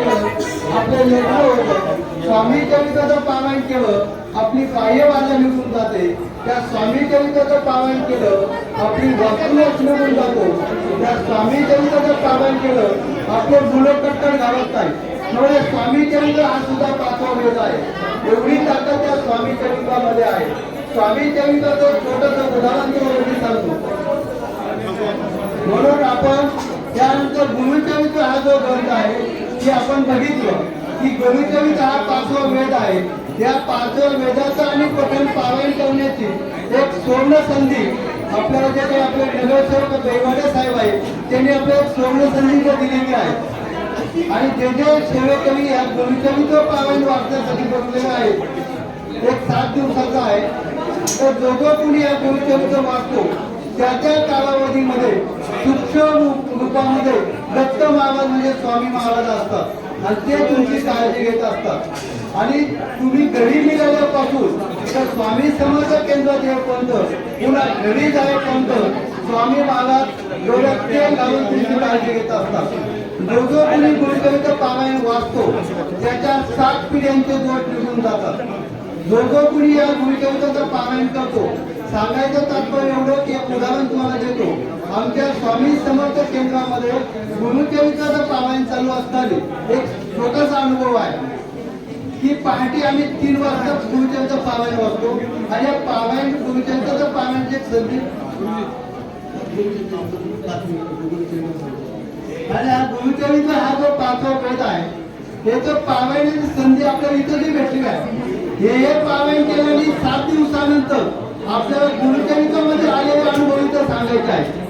केलं आपलं निर्णय होतं स्वामी चरित्राचं पारायण केलं आपली बाह्य बाधा निघून जाते. त्या स्वामी चरित्राचं पारायण केलं आपली वास्तुनाश निघून जातो. त्या स्वामी चरित्राचं पारायण केलं आपले मुलं कट्टर घालत नाही म्हणजे स्वामी चरित्र हा सुद्धा पाचवा वेळ आहे. एवढी ताकद त्या स्वामी चरित्रामध्ये आहे. स्वामी चरित्राचं छोटंसं उदाहरण तुम्हाला मी सांगतो. म्हणून आपण त्यानंतर गुरुचरित्र हा जो ग्रंथ आहे की आपण बघितलं की गुरुचरित्र हा पाचवा वेद आहे. या पाचव्या वेदाचा आणि पठण पारायण करण्याची एक सुवर्ण संधी आपल्याला जे काही आपले नगरसेवक दैवाडे साहेब आहे त्यांनी आपल्याला एक सुवर्ण संधी दिलेली आहे. आणि जे जे सेवेकरी या गुरुचरित्र पारायण वाचण्यासाठी बसलेले आहेत एक सात दिवसाचा आहे. तर जो जो कुणी या गुरुचरित्र वाचतो त्या त्या कालावधीमध्ये सूक्ष्म रूपामध्ये महाराज म्हणजे स्वामी महाराज असतात. आणि ते तुमची काळजी घेत असतात. आणि तुम्ही घरी निघाल्यापासून तर स्वामी समर्थ केंद्रात हे पंत पुन्हा घरी पंत स्वामी महाराज डोळ्यात तेल घालून तुमची काळजी घेत असतात. जो कोणी गुरुचरित्र पारायण वाचतो त्याच्या सात पिढ्यांचे जोड निघून जातात. जो जो कोणी या गुरुचरित्राचं पारायण करतो सांगायचं तात्पर्य एवढं की एक उदाहरण तुम्हाला देतो आमच्या स्वामी समर्थ केंद्रामध्ये गुरुचरित्राचं पारायण चालू असताना एक छोटासा अनुभव आहे. की पहाटे आम्ही तीन वाजता गुरुचरित्र पारायण वाचतो आणि या पारायण गुरुचरित्राचं पारायणची एक संधी आणि हा गुरुचरित्र हा जो पाचवा वेद आहे त्याचं पारायणाची संधी आपल्याला इथं भेटली आहे हे हे पारायण केल्याने सात दिवसानंतर आपल्याला गुरुचरित्रामध्ये आलेले अनुभव इथं सांगायचे आहे